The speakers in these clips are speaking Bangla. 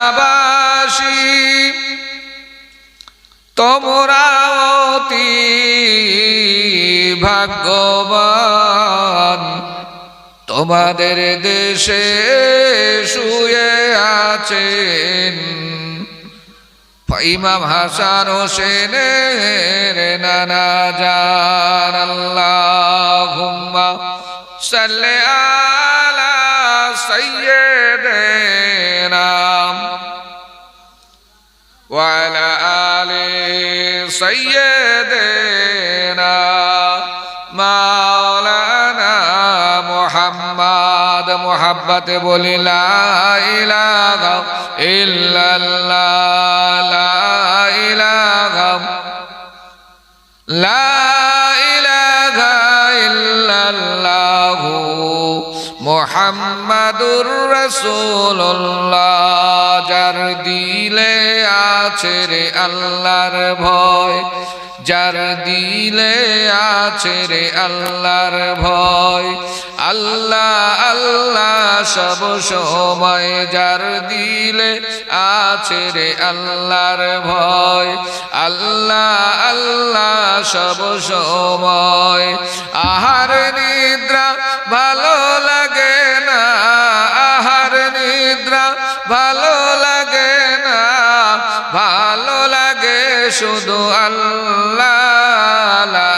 বাসী তোমরা ভাগ্যবান। তোমাদের দেশে শুয়ে আছেন ইমাম হাসান হোসেনের নানা জান। আল্লাহুম্মা সাল্লি মহাব্বাতে বলি লাগাও লাগাও মোহাম্মদুর রসুল্লাহ যার দিলে আছে রে আল্লাহর ভয় যার দিলে আছে রে আল্লাহর ভয়। আল্লাহ আল্লাহ সব সময় যার দিলে আছে রে আল্লাহর ভয়। আল্লাহ আল্লাহ সব সময়। আহার, নিদ্রা, ভালো লাগে শুধু আল্লাহ লা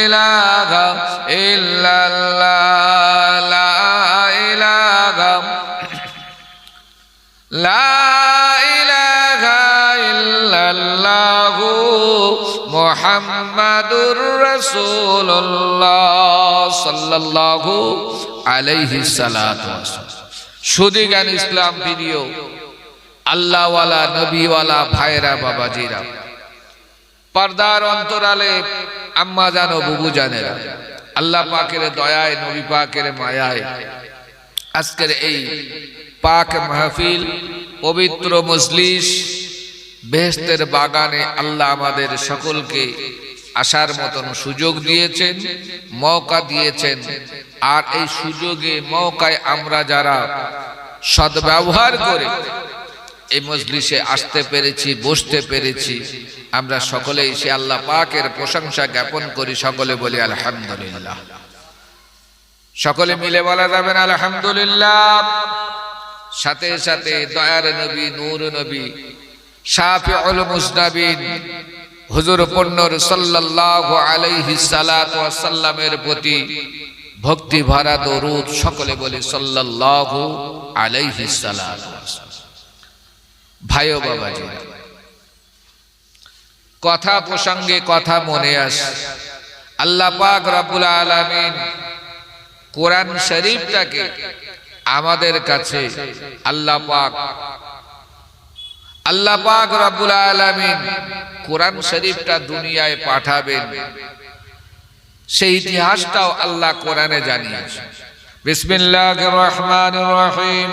ইলাহা ইল্লাল্লাহ, লা ইলাহা লা সাল্লাল্লাহু আলাইহি সালাতু সুদী জ্ঞান ইসলাম ভিডিও। আল্লাহওয়ালা, নবীওয়ালা ভাইরা বাবাজিরা। পর্দার অন্তরালে আম্মা জানো বুবু জানেরা। আল্লাহ পাকের দয়ায়, নবী পাকের মায়ায় আজকের এই পাক মাহফিল পবিত্র মজলিস বেহেস্তের বাগানে আল্লাহ আমাদের সকলকে আসার মতন সুযোগ দিয়েছেন মৌকা দিয়েছেন। আর এই সুযোগে মৌকায় আমরা যারা সদ্ব্যবহার করে এই মজলিসে আসতে পেরেছি, বসতে পেরেছি। আমরা সকলে এসে আল্লাহ পাকের প্রশংসা জ্ঞাপন করি, সকলে বলি আলহামদুলিল্লাহ। সকলে মিলে বলা যাবেন আলহামদুলিল্লাহ। সাথে সাথে দয়ার নবী, নূর নবী, শাফিউল মুসনাবিন হুজুর পন্নর সাল্লাল্লাহু আলাইহি সাল্লামের প্রতি ভক্তি, ভরা, দরুদ, সকলে বলি সাল্লাল্লাহু আলাইহি সালাতু ওয়াস ভাই ও বাবাজি কথা প্রসঙ্গে কথা মনে আসে। আল্লাহ পাক রব্বুল আলামিন কোরআন শরীফটাকে আমাদের কাছে আল্লাহ পাক আল্লাহ পাক রব্বুল আলামিন কোরআন শরীফটা দুনিয়ায় পাঠাবেন। সেই ইতিহাসটাও আল্লাহ কোরআনে জানিয়েছে। বিসমিল্লাহির রহমানির রহিম।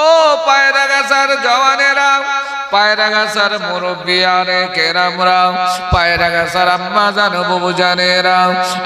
ও পায়রা গাছার জওয়ানেরা পায়রা গাছার মুরব্বিয়ারে কেরামরা পায়রা গাছার আম্মা জানো, বাবু জানেরা।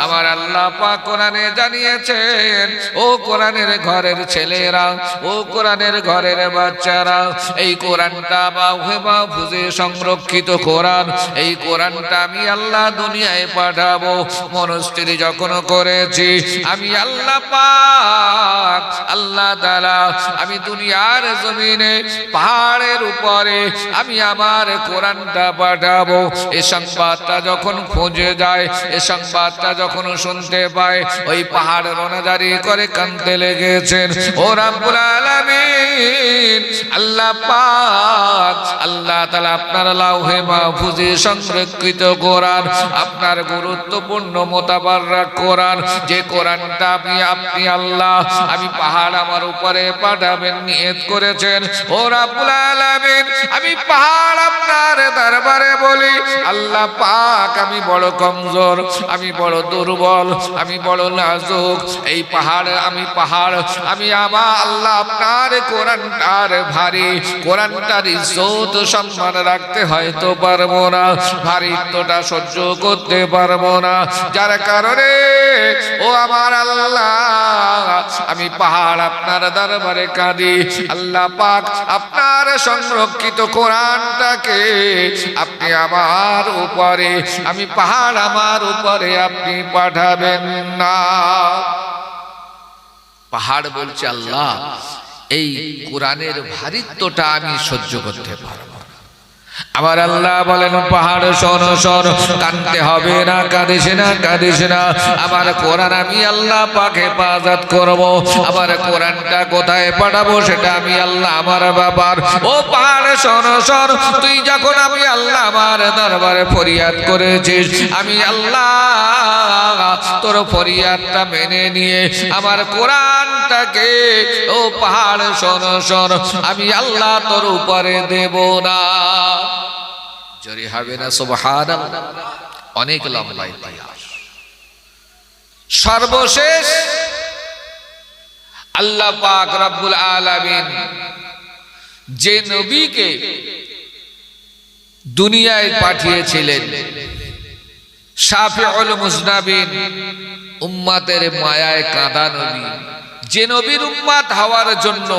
আমার আল্লাহ পাক কোরআনে জানিয়েছেন, ও কোরআনের ঘরের ছেলেরা, ও কোরআনের ঘরের বাচ্চারা, এই কোরআনটা বাহুে বাহুজে সংরক্ষিত কোরআন, এই কোরআনটা আমি আল্লাহ দুনিয়ায় পাঠাবো। মনস্থির যখন করেছি, আমি আল্লাহ পাক, আল্লাহ তাআলা, আমি দুনিয়ার জমিনে, পাহাড়ের উপরে আমি আমার কোরআনটা পাঠাবো। এ সংবাদটা যখন খুঁজে যায়, এ সংবাদটা যখন শুনতে পায়, ওই পাহাড় রোনাজারি করে কানতে লেগেছেন। ও রাব্বুল আলামিন, আল্লাহ পাক, আল্লাহ তাআলা আপনার লাউহে মাহফুজে সংরক্ষিত কোরআন, আপনার গুরুত্বপূর্ণ মোতাবারক কোরআন, যে কোরআনটা আপনি আপনি আল্লাহ, আমি পাহাড় আমার উপরে পাঠাবেন নিয়ত করেছেন। ও রাব্বুল আলামিন, আমি পাহাড় আপনার দরবারে বলি, আল্লাহ পাক আমি বড় কমজোর, আমি বড় দুর্বল, আমি বড় নাজুক। এই পাহাড় আমি পাহাড়, আমি আমার আল্লাহ আপনার কোরআনটার ভারী, কোরআনটার ইজ্জত সম্মান রাখতে হয়তো পারব না, ভারিত্বটা সহ্য করতে পারব না। যার কারণে, ও আমার আল্লাহ, আমি পাহাড় আপনার দরবারে কাঁদি আল্লাহ পাক আপনার সংরক্ষিত কোরআনটাকে আপনি আমার উপরে, আমি পাহাড় আমার উপরে আপনি পাঠাবেন না পাহাড় বলছে আল্লাহ, এই কোরআনের ভারিত্বটা আমি সহ্য করতে পারব। আমার আল্লাহ বলেন, পাহাড় সর সর কানতে হবে না, কাঁদিস না কাঁদিস না। আমার কোরআন আমি আল্লাহ পাকে হেফাজত করব। আমার কোরআনটা কোথায় পাঠাবো সেটা আমি আল্লাহ আমার বাবার ও পাহাড় শোন সর তুই যখন আমি আল্লাহ আমার দরবারে ফরিয়াদ করেছিস, আমি আল্লাহ তোর ফরিয়াদটা মেনে নিয়ে আমার কোরআনটাকে, ও পাহাড় সর সর আমি আল্লাহ তোর উপরে দেব না। জোরে অনেক লম্বা ইতিহাস সর্বশেষ আল্লাহ পাক রব্বুল আলামিন যে নবীকে দুনিয়ায় পাঠিয়েছিলেন, শাফিউল মুজনাবিন, উম্মাতের মায়ায় কাঁদা নবী। যে নবীর উম্মাত হওয়ার জন্য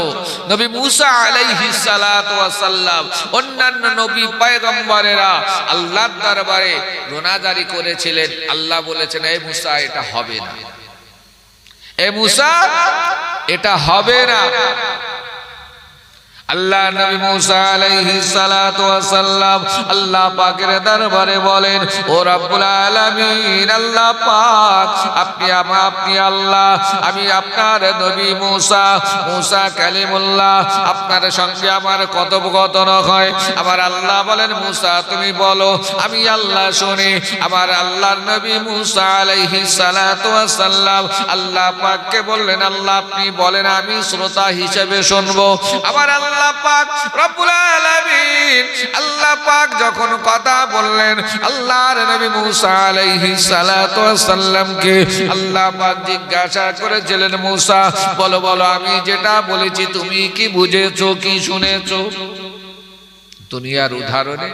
নবী মুসা আলাইহি সালাম অন্যান্য নবী পয়গম্বরেরা আল্লাহর দরবারে রোনাজারি করেছিলেন। আল্লাহ বলেছেন, এ মুসা, এটা হবে না। এ মুসা, এটা হবে না। আল্লাহ নবী মুসা আলাইহিস সালাতু ওয়াস সালাম আল্লাহ পাকের দরবারে বলেন, ও রব্বুল আলামিন, আল্লাহ পাক, আপনি আপনি আল্লাহ, আমি আপনার নবী মুসা মুসা কালিমুল্লাহ, আপনার সঙ্গে আমার কথোপকথন হয়। আমার আল্লাহ বলেন, মুসা, তুমি বলো, আমি আল্লাহ শুনি। আমার আল্লাহর নবী মুসা আলাইহিস সালাতু ওয়াস সালাম আল্লাহ পাককে বললেন, আল্লাহ, আপনি বলেন, আমি শ্রোতা হিসেবে শুনব। আমার আল্লাহ যখন কথা বললেন, আল্লাহর আল্লাহ পাক জিজ্ঞাসা করেছিলেন বলো বলো, আমি যেটা বলেছি তুমি কি বুঝেছ, কি শুনেছো? দুনিয়ার উদাহরণে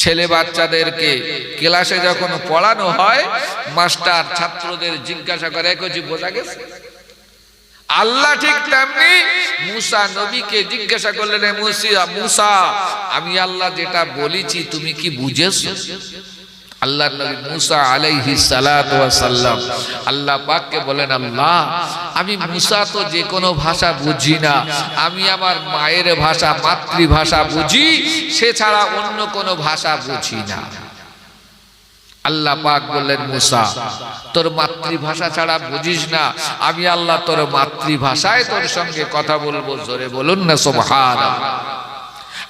ছেলে বাচ্চাদেরকে ক্লাসে যখন পড়ানো হয়, মাস্টার ছাত্রদের জিজ্ঞাসা করে বোঝা গেছে? আল্লাহ ঠিক তেমনি মুসা নবীকে জিজ্ঞাসা করলেন, "এ মুসিয়া, মুসা, আমি আল্লাহ যেটা বলেছি তুমি কি বুঝেছ? আল্লাহ নবী মুসা আলাইহি সালাম আল্লাহ পাককে বলেন, আল্লাহ, আমি মুসা তো যে কোনো ভাষা বুঝি না। আমি আমার মায়ের ভাষা, মাতৃভাষা বুঝি, সে ছাড়া অন্য কোনো ভাষা বুঝি না। আল্লাহ পাক বললেন, মুসা, তোর মাতৃভাষা ছাড়া বুঝিস না। আমি আল্লাহ তোর মাতৃভাষায় তোর সঙ্গে কথা বলব। জোরে বলুন না, সুবহানাল্লাহ।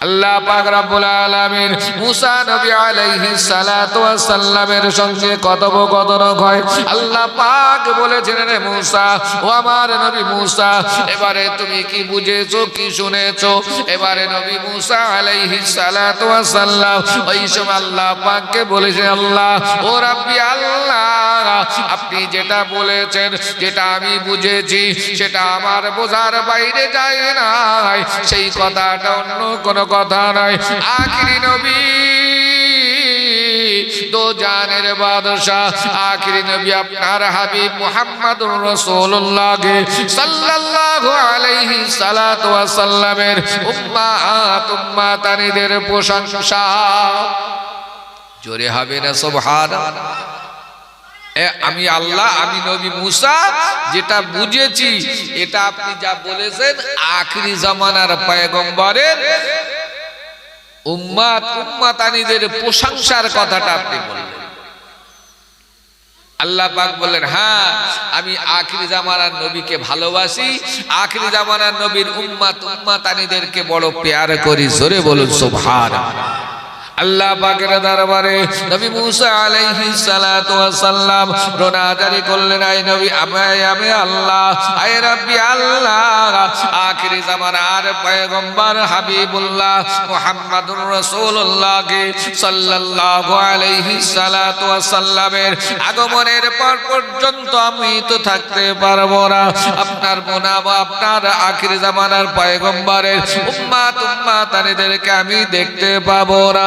আল্লাহ পাক রব্বুল আলামিন মুসা নবী আলাইহিস সালাতু ওয়াস সালামের সঙ্গে কথোপকথন হয়। আল্লাহ পাক বলেছেন রে মুসা, ও আমার নবী মুসা, এবারে তুমি কি বুঝেছ, কি শুনেছো? এবারে নবী মুসা আলাইহিস সালাতু ওয়াস সালাম ওই সময় আল্লাহ পাককে বলেছেন আল্লাহ, ও রাব্বি, আল্লাহ, আপনি যেটা বলেছেন, যেটা আমি বুঝেছি, সেটা আমার বোঝার বাইরে যায় না সেই কথাটা অন্য কোনো কথা নয় আখিরি নবী জানের বাদশাহ। আখিরি নবী আপনার হাবিব মুহাম্মদুর রাসূলুল্লাহকে সাল্লাল্লাহু আলাইহি সালাতু ওয়াস সাল্লামের উম্মাত উম্মাতানিদের প্রশংসা। জোরে হবে না, সুবহানাল্লাহ। আমি আল্লাহ, আমি নবী মুসা, যেটা বুঝেছি, এটা আপনি যা বলেছেন, আখরি জামানার পয়গম্বরের উম্মাত উম্মাতানিদের প্রশংসার কথাটা আপনি বললেন। আল্লাহ পাক বলেন হ্যাঁ আমি আখিরি জামানার নবীকে ভালোবাসি। আখিরি জামানার নবীর উম্মাত উম্মাতানিদেরকে বড় পেয়ার করি। জোরে বলুন, সুবহানাল্লাহ। আল্লাহ পাকের দরবারে নবী মুসা আলাইহিস সালাতু ওয়াস সালাম রোনা জারি করলেন আই নবী, আমি আল্লাহ, আয় রাব্বি আল্লাহ, আখিরি জামানার পয়গম্বর হাবিবুল্লাহ মুহাম্মাদুর রাসূলুল্লাহ কে সাল্লাল্লাহু আলাইহি সালাতু ওয়াস সাল্লামের আগমনের পর পর্যন্ত আমি তো থাকতে পারব না। আপনার মোনাব আপনার আখিরি জামানার পয়গম্বরের উম্মাত উম্মাতানিদেরকে আমি দেখতে পাবো না।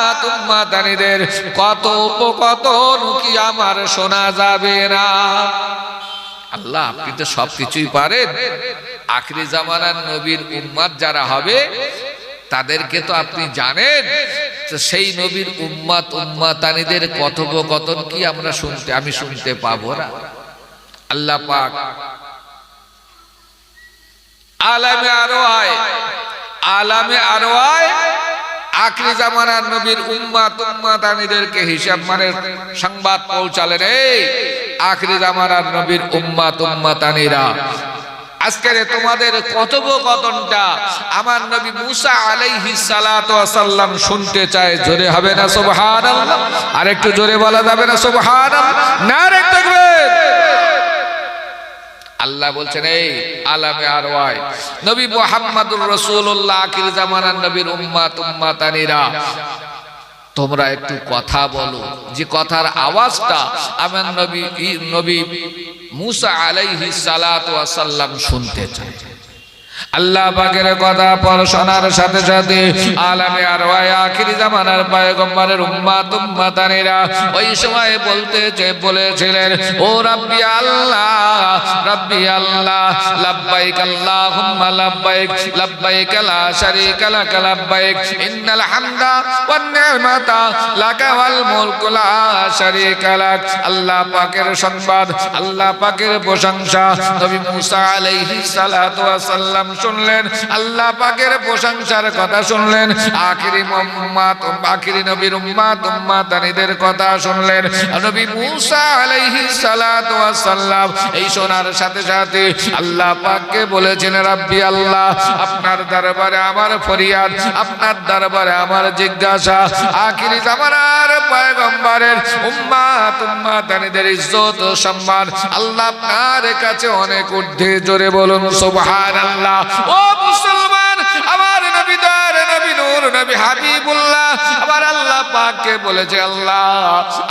উম্মাতানিদের কত কত কি আমার শোনা যাবে না। আল্লাহ, আপনি তো সব কিছুই পারেন। আখরি জামানার নবীর উম্মাদ যারা হবে, তাদেরকে তো আপনি জানেন। সেই নবীর উম্মাত উম্মাতানিদের কথোপকথন কি আমরা শুনতে, আমি শুনতে পাবো না। আল্লাহ পাক আলামে আরও আয় আলামে আরও আয় আখরি জামানার নবীর উম্মাত উম্মাতানিদেরকে হিসাব মানে সংবাদ পৌঁছালেন এই আখরি জামানার নবীর উম্মাত উম্মাতানিরা আজকের তোমাদের কথোপকথনটা আমার নবী মুসা আলাইহিস সালাতু ওয়াসাল্লাম শুনতে চায়, জোরে হবে না সুবহানাল্লাহ? আর একটু জোরে বলা যাবে না সুবহানাল্লাহ? নারে তাকবীর! আল্লাহ বলছেন, এই আলামে আরওয়ায় নবী মোহাম্মদুর রসুল্লাহ আখির জামানার নবীর উম্মাত উম্মাতানিরা, তোমরা একটু কথা বলো। যে কথার আওয়াজটা আমার নবী নবী মুসা আলাইহি সালাত ওয়াসাল্লাম শুনতে চায়। আল্লাহ পাকের কথা পর শোনার সাথে সাথে আলামে আর আখিরি জামানার পয়গম্বরের উম্মাত উম্মাতানিরা ওই সময় বলতে যে বলেছিলেন, ও রাব্বি আল্লাহ রাব্বি আল্লাহ, লাব্বাইক আল্লাহুম্মা লাব্বাইক লাব্বাইক লা শারীকা লাক, লাব্বাইক, ইন্নাল হামদা ওয়ান নি'মাতা লাকা ওয়াল মুলকু লা শারীকা লাক। আল্লাহ পাকের সংবাদ আল্লাহ পাকের প্রশংসা নবী মুসা আলাইহিস সালাতু ওয়াস সালাম শুনলেন, আল্লাহ পাকের প্রশংসার কথা শুনলেন, আখিরি উম্মাত, আখিরি নবীর উম্মাত, উম্মাতানিদের কথা শুনলেন। নবী মুসা আলাইহিস সালাতু ওয়াস সালাম এই শোনার সাথে সাথে আল্লাহ পাককে বলেছেন, রাব্বি আল্লাহ, আপনার দরবারে আমার ফরিয়াদ, আপনার দরবারে আমার জিজ্ঞাসা, আখিরি জামানার পয়গম্বরের উম্মাত, উম্মাতানিদের ইজ্জত ও সম্মান আল্লাহ আপনার কাছে অনেক ঊর্ধ্বে জোরে বলুন, সুবহানাল্লাহ। ও মুসলমান! নবী নবী হাবিবুল্লাহ আমার আল্লাহ পাককে বলেছে, আল্লাহ,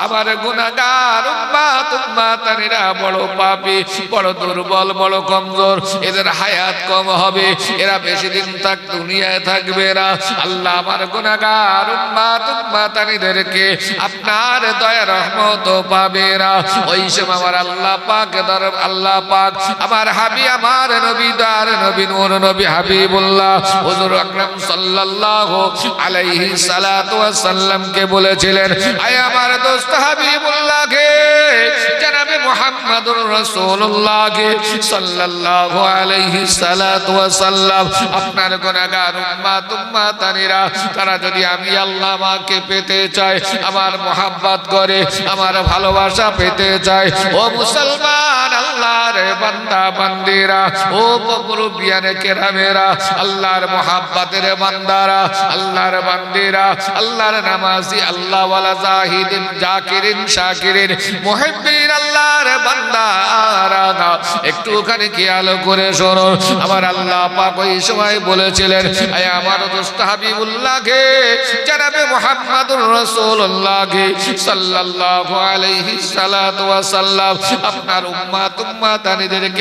আমার গুনাহগার উম্মাত উম্মাতানিরা বড় পাপী, বড় দুর্বল, বড় কমজোর, এদের হায়াত কম হবে, এরা বেশি দিন থাক, দুনিয়ায় থাকবে না। আল্লাহ আমার গুনাহগার উম্মাত উম্মাতানিদেরকে আপনার দয়া রহমত পাবে না। ওই সময় আমার আল্লাহ পাক দর, আল্লাহ পাক আমার হাবি, আমার নবী দার নবী, নূর নবী হাবিবুল্লাহ, হুজুর আকরাম সাল্লাল্লাহু আলাইহি কে বলেছিলেন আয় আমার দোস্ত হাবিবুল্লাহ কে জনাবে মুহাম্মদুর রাসূলুল্লাহ কে সাল্লাল্লাহু আলাইহি সালাতু ওয়াস সাল্লাম আপনার গুনাহগার উম্মাত উম্মাতানিরা তারা যদি আমি আল্লাহ মাকে পেতে চায়, আমার মোহাব্বত করে, আমার ভালোবাসা পেতে চায়, ও মুসলমান আল্লাহর বান্দা, বান্দিরা, ও মুরব্বিয়ানে কেরামেরা, আল্লাহর মোহাব্বতের বান্দারা, আল্লাহর বান্দিরা, আল্লাহর নামাজি আল্লাহ ওয়ালা জাহিদিন, জাকিরিন, শাকিরিন, মুহিব্বিন আল্লাহর বান্দারা একটু ওখানে খেয়াল করে শোনো আমার আল্লাহ পাক ওই সময় বলেছিলেন আমার দোস্ত হাবিবুল্লাহকে, জানাবে মুহাম্মাদুর সাল্লাল্লাহু আলাইহি সাল্লাম আপনার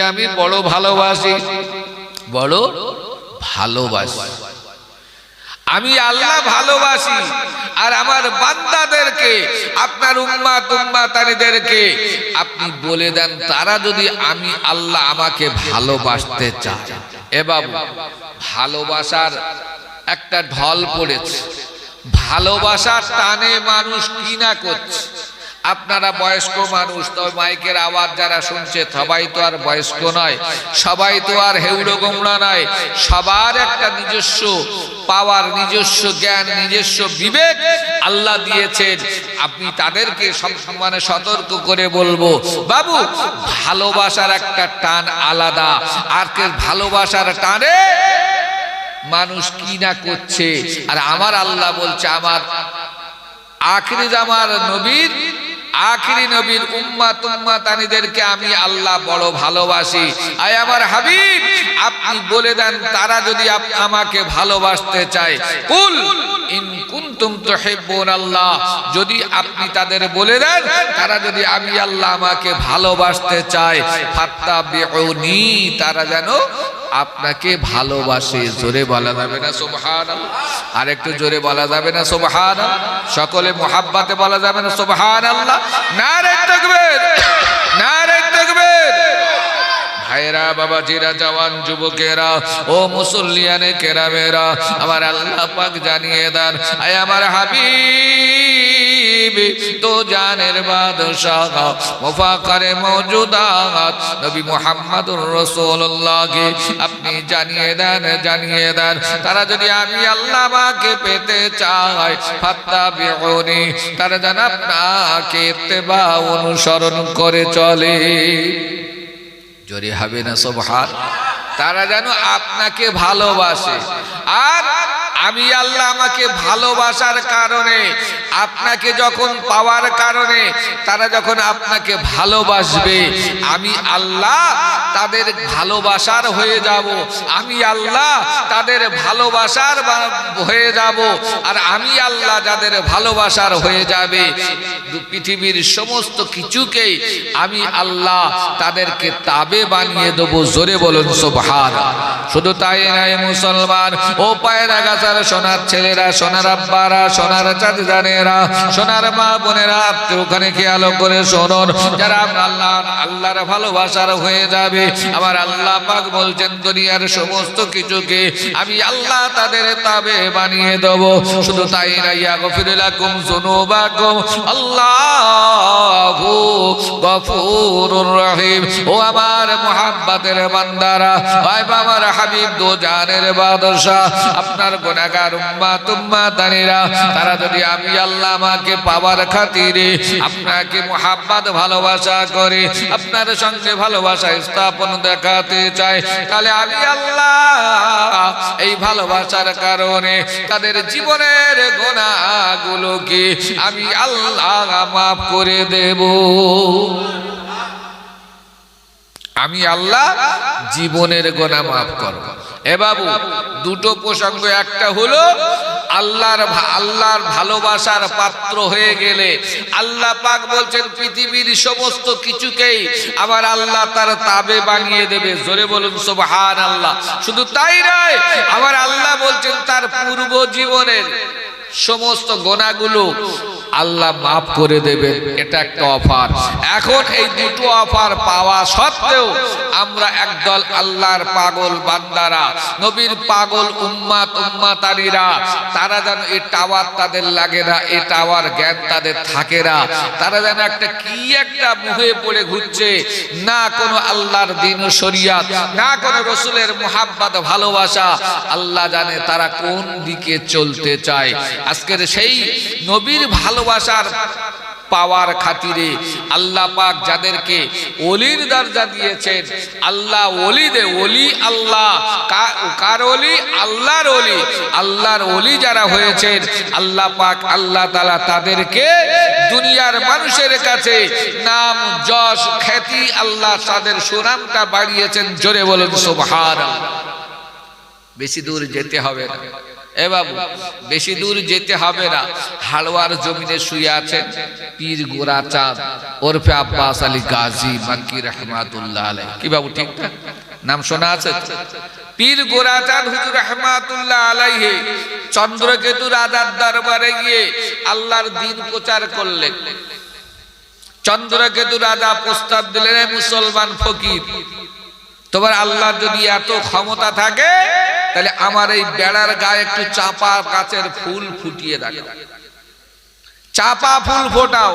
আমি বড় ভালোবাসি। বড় ভালোবাসি। আমি আল্লাহ ভালোবাসি। আর আমার বান্দাদেরকে, আপনার উম্মা তুম্মা তারিদেরকে আপনি বলে দেন, তারা যদি আমি আল্লাহ আমাকে ভালোবাসতে চায়। এ বাবু, ভালোবাসার একটা ঢল পড়েছে। ভালোবাসার টানে মানুষ কিনা করছে? আপনারা বয়স্ক মানুষ, তবে মাইকের আওয়াজ যারা শুনছে, সবাই তো আর বয়স্ক নয়। সবাই তো আর হেউড়ো গোমড়া নয়। সবার একটা নিজস্ব পাওয়ার, নিজস্ব জ্ঞান, নিজস্ব বিবেক আল্লাহ দিয়েছেন। আপনি তাদেরকে সব মানে সতর্ক করে বলব, বাবু, ভালোবাসার একটা টান আলাদা। আর কে ভালোবাসার টানে মানুষ কি না করছে। আর আমার আল্লাহ বলছে, আমার আখরি জামার নবীর আখরি নবীর উম্মা তুম্মা তানিদেরকে আমি আল্লাহ বড় ভালোবাসি। আয় আমার হাবিব, আপনি বলে দেন তারা যদি আমাকে ভালোবাসতে চায়। কুল, ইন কুনতুম তুহিব্বুন আল্লাহ যদি আপনি তাদের বলে দেন, তারা যদি আমি আল্লাহ আমাকে ভালোবাসতে চায়, ফাত্তাবিউনি, তারা যেন আপনাকে ভালোবাসে, জোরে বলা যাবে না সুবহান আর একটু জোরে বলা যাবে না সুবহান সকলে মোহাব্বাতে বলা যাবে না সুবহান আল্লাহ তাকবীর। ভাইরা বাবাজিরা, জওয়ান যুবকেরা, ও মুসল্লিয়ানে কেরামেরা, আমার আল্লাহ পাক জানিয়ে দেন, আয় আমার হাবিব, তো জানের বাদশাহ, মুফাকারে মওজুদাত নবী মুহাম্মদুর রাসূলুল্লাহকে আপনি জানিয়ে দেন জানিয়ে দেন, তারা যদি আমি আল্লাহ পাকে পেতে চায় ফাত্তাবিউনি, তারা যেন আপনাকে ইত্তেবা অনুসরণ করে চলে। জোরে হবে না হাত তারা যেন আপনাকে ভালোবাসে। আর আমি আল্লাহ আমাকে ভালোবাসার কারণে, আপনাকে যখন পাওয়ার কারণে, তারা যখন আপনাকে ভালোবাসবে, আমি আল্লাহ তাদের ভালোবাসার হয়ে যাব। আমি আল্লাহ তাদের ভালোবাসার হয়ে যাব আর আমি আল্লাহ যাদের ভালোবাসার হয়ে যাবে। পৃথিবীর সমস্ত কিছুকেই আমি আল্লাহ তাদেরকে তাবে বানিয়ে দেবো। জোরে বলুন সোভার শুধু তাই নাই মুসলমান, ও পায়রা গাছার সোনার ছেলেরা, সোনার আব্বারা, সোনার চাচানেরা সোনার মা বোনেরা, আপনি ওখানে খেয়াল করে শোনুন। যারা আল্লাহ, আল্লাহর ভালোবাসার হয়ে যাবে, আমার আল্লাহ পাক বলছেন দুনিয়ার সমস্ত কিছুকে আমি আল্লাহ তাদের তাবে বানিয়ে দেব। শুধু তাই না ইয়াগফিরুলাকুম যুনুবাকুম। আল্লাহু গফুরুর রহিম। ও আমার মুহাব্বতের বান্দারা ভাই আমার হাবিব দো জানের বাদশা আপনার গুনাহগার উম্মাত উম্মাতানিরা তারা যদি আমি আল্লাহ আমাকে পাওয়ার খাতিরে আপনাকে মুহাব্বত, ভালোবাসা করে আপনার সঙ্গে ভালোবাসা স্থাপন দেখাতে চায় তাহলে আমি আল্লাহ এই ভালোবাসার কারণে তাদের জীবনের গোনাগুলোকে আমি আল্লাহ মাফ করে দেব। আমি আল্লাহ জীবনের গোনা মাফ করব। এ বাবু, দুটো প্রসঙ্গ, একটা হলো, আল্লাহর আল্লাহর ভালোবাসার পাত্র হয়ে গেলে আল্লাহ পাক বলছেন, পৃথিবীর সমস্ত কিছুকেই আমার আল্লাহ তার তাবে বানিয়ে দেবে। জোরে বলুন সুবহান আল্লাহ শুধু তাই নয় আমার আল্লাহ বলছেন, তার পূর্ব জীবনের সমস্ত গোনাগুলো আল্লাহ মাফ করে দেবেন, এটা একটা অফার। এখন এই দুটো অফার পাওয়া সত্ত্বেও আমরা একদল আল্লাহর পাগল বান্দারা, নবীর পাগল উম্মাত উম্মাতারিরা, তারা যেন এই টাওয়ার তাদের লাগে না, এই টাওয়ার জ্ঞান তাদের থাকে না। তারা যেন একটা কি একটা মুহে পড়ে ঘুরছে, না কোনো আল্লাহর দিন শরিয়াত, না কোনো রসুলের মোহাব্বত, ভালোবাসা, আল্লাহ জানে তারা কোন দিকে চলতে চায়। আজকের সেই নবীর ভালোবাসার পাওয়ার খাতিরে আল্লাহ পাক যাদেরকে অলির দরজা দিয়েছেন, আল্লাহ অলি দে অলি আল্লাহ কার অলি আল্লাহর অলি আল্লাহর অলি যারা হয়েছেন, আল্লাহ পাক আল্লাহ তালা তাদেরকে দুনিয়ার মানুষের কাছে নাম, যশ, খ্যাতি আল্লাহ তাদের সুনামটা বাড়িয়েছেন। জোরে বলুন সুবহান বেশি দূর যেতে হবে না। এ বাবু, বেশি দূর যেতে হবে না। হালওয়ার জমিনে শুয়ে আছেন পীর গোরা চাঁদ, ওরফে আব্বাস আলী গাজী মাক্কি রহমাতুল্লাহ আলাই কি বাবু, ঠিক নাম শোনা আছে? পীর গোরাচাঁদ হুজুর রহমাতুল্লাহ আলাইহি, চন্দ্রকেতু রাজার দরবারে গিয়ে আল্লাহর দিন প্রচার করলেন। চন্দ্রকেতু রাজা প্রস্তাব দিলেন মুসলমান ফকির, তোমার আল্লাহর যদি এত ক্ষমতা থাকে তাহলে আমার এই বেড়ার গায়ে একটু চাপা গাছের ফুল ফুটিয়ে দেখো চাপা ফুল ফোটাও।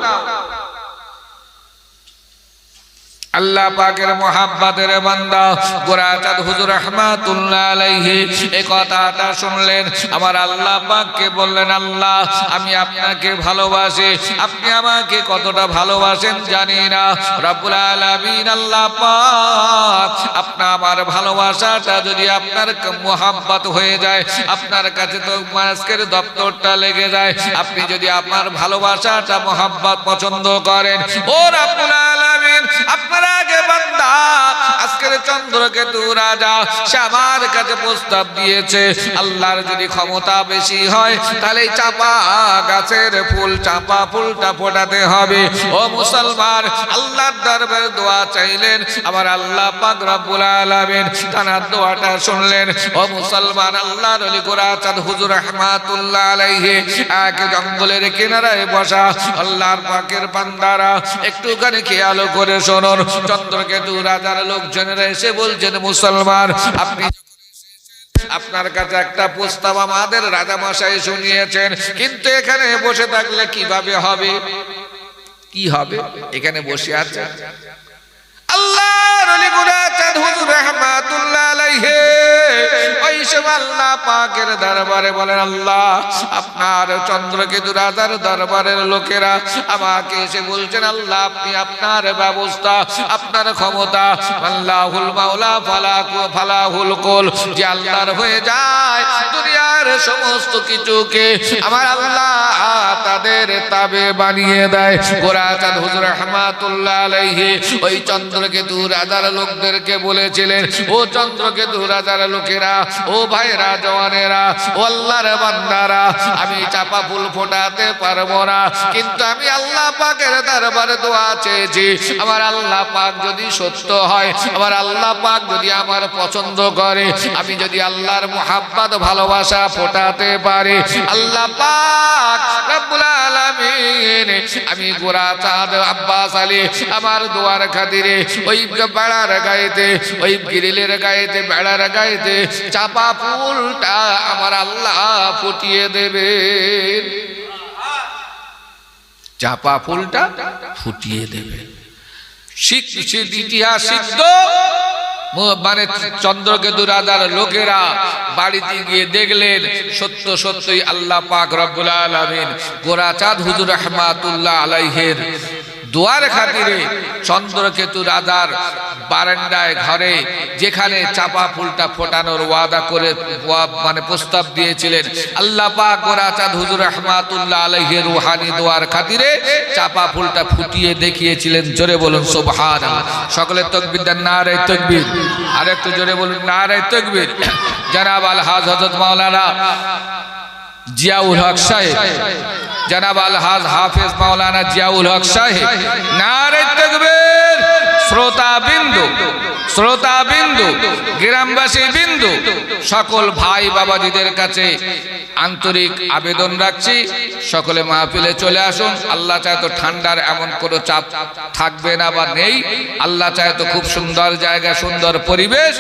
আল্লাহ পাকের মোহাব্বতের বান্দা গোরাচাঁদ হুজুর রহমাতুল্লাহ আলাইহি এই কথাটা শুনলেন। আমার আল্লাহ পাককে বললেন, আল্লাহ, আমি আপনাকে ভালোবাসি। আপনি আমাকে কতটা ভালোবাসেন জানি না। রব্বুল আলামিন আল্লাহ পাক আপনা আমার ভালোবাসাটা যদি আপনার মোহাব্বত হয়ে যায়, আপনার কাছে তো আজকের দপ্তরটা লেগে যায়। আপনি যদি আপনার ভালোবাসাটা, মোহাব্বত পছন্দ করেন, ও রব্বুল আলামিন, আপনার আমার ফুল, চাপা ফুলটা ফোটাতে হবে। আল্লাহ তার দোয়াটা শুনলেন। ও মুসলমান, আল্লাহর গোরাচাঁদ হুজুর রহমাতুল্লাহ এক জঙ্গলের কিনারায় বসা। আল্লাহর পাকের বান্দারা একটুখানি খেয়াল করে শুনুন। চন্দ্রকেতু রাজার লোকজনেরা এসে বলছেন, মুসলমান, আপনি আপনার কাছে একটা প্রস্তাব আমাদের রাজা মশাই শুনিয়েছেন, কিন্তু এখানে বসে থাকলে কীভাবে হবে? কি হবে? এখানে বসে আছে। আল্লাহর গুনাচাঁদ হুজুর রাহমাতুল্লাহ আলাইহি। ওই সময় আল্লাহ পাকের দরবারে বলেন, আল্লাহ, আপনার চন্দ্রকেতু রাজার দরবারের লোকেরা আমাকে এসে বলছেন, আল্লাহ, আপনি আপনার ব্যবস্থা, আপনার ক্ষমতা, আল্লাহুল মাওলা ফালাকু, ফালাহুল কুল, যে আল্লাহর হয়ে যায়, দুনিয়ার সমস্ত কিছুকে আমার আল্লাহ তাদের তাবে বানিয়ে দেয়। গোরাচাঁদ হুজুর রহমাতুল্লাহ আলাইহি, ওই চন্দ্রকেতু রাজার লোকদেরকে বলেছিলেন, ও চন্দ্রকেতু রাজার লোকেরা, ও ভাইরা জওয়ানেরা, ও আল্লাহর বান্দারা, আমি চাপা ফুল ফোটাতে পারব না, কিন্তু আমি আল্লাহ পাকের দরবারে দোয়া চেয়েছি। আমার আল্লাহ পাক যদি সত্য হয়, আমার আল্লাহ পাক যদি আমার পছন্দ করে, আমি যদি আল্লাহর মোহাব্বত, ভালোবাসা ফোটাতে পারি, আল্লাহ পাক রব্বুল আলামিন, আমি গোরা চাঁদ আব্বাস আলী, আমার দোয়ার খাতিরে ওই বেড়ার গায়েতে ওই গ্রিলের গায়েতে বেড়ার গায়েতে চাপা ফুলটা আমার আল্লাহ ফুটিয়ে দেবে। চাপা ফুলটা ফুটিয়ে দেবে। ইতিহাস শিখত মানে চন্দ্রকেতু রাজার লোকেরা বাড়িতে গিয়ে দেখলেন, সত্য সত্যই আল্লাহ পাক রব্বুল আলামিন গোরাচাঁদ হুজুর রহমাতুল্লাহ আলাইহের দোয়ার খাতিরে চন্দ্রকেতু রাজার বারান্দায়, ঘরে, যেখানে চাপা ফুলটা ফোটানোর ওয়াদা করে মানে প্রস্তাব দিয়েছিলেন। আল্লাহ পাক হুজুর রহমাতুল্লাহ আলাইহের রুহানি দোয়ার খাতিরে চাপা ফুলটা ফুটিয়ে দেখিয়েছিলেন। জোরে বলুন সুবহান সকলের তকবির দেন নারে তকবির। আর একটু জোরে বলুন নারে তকবির। জানাব আল হাজ হজরত মাওলানা জিয়াউল হক সাহেব। জনাব আলহাজ হাফেজ মাওলানা জিয়াউল হক সাহেব। নারে তকবীর। শ্রোতা বিন্দু শ্রোতা বিন্দু, গ্রামবাসী বিন্দু, সকল ভাই বাবাজিদের কাছে আন্তরিক আবেদন রাখছি। সকলে মাহফিলে চলে আসুন। আল্লাহ চায় তো ঠান্ডার এমন কোনো চাপ থাকবে না বা নেই। আল্লাহ চায় তো খুব সুন্দর জায়গা, সুন্দর পরিবেশ।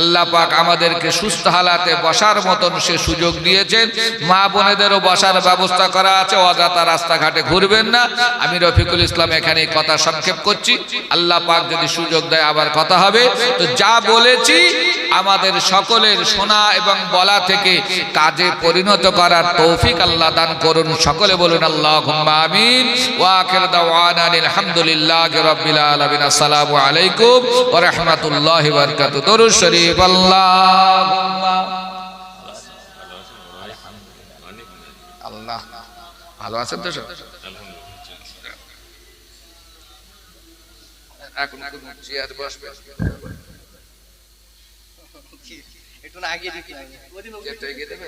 আল্লাহ পাক আমাদেরকে সুস্থ হালাতে বসার মতন সে সুযোগ দিয়েছেন। মা বোনেদেরও বসার ব্যবস্থা করা আছে। অযথা রাস্তাঘাটে ঘুরবেন না। আমি রফিকুল ইসলাম এখানে কথা সংক্ষেপ করছি। আল্লাহ পাক যদি সুযোগ দেয় আবার কথা হবে। তো যা বলেছি আমাদের সকলের শোনা এবং বলা থেকে কাজে পরিণত করার তৌফিক আল্লাহ দান করুন। সকলে বলুন আল্লাহ আমিন। আলহামদুলিল্লাহি আলামিন। আসসালামু আলাইকুম রাহমাতুল্লাহি ওয়া বারাকাতুহু। আল্লাহ ভালো আছেন তো সব এখন চেয়ার বসবে। একটু আগে দিতে দেবে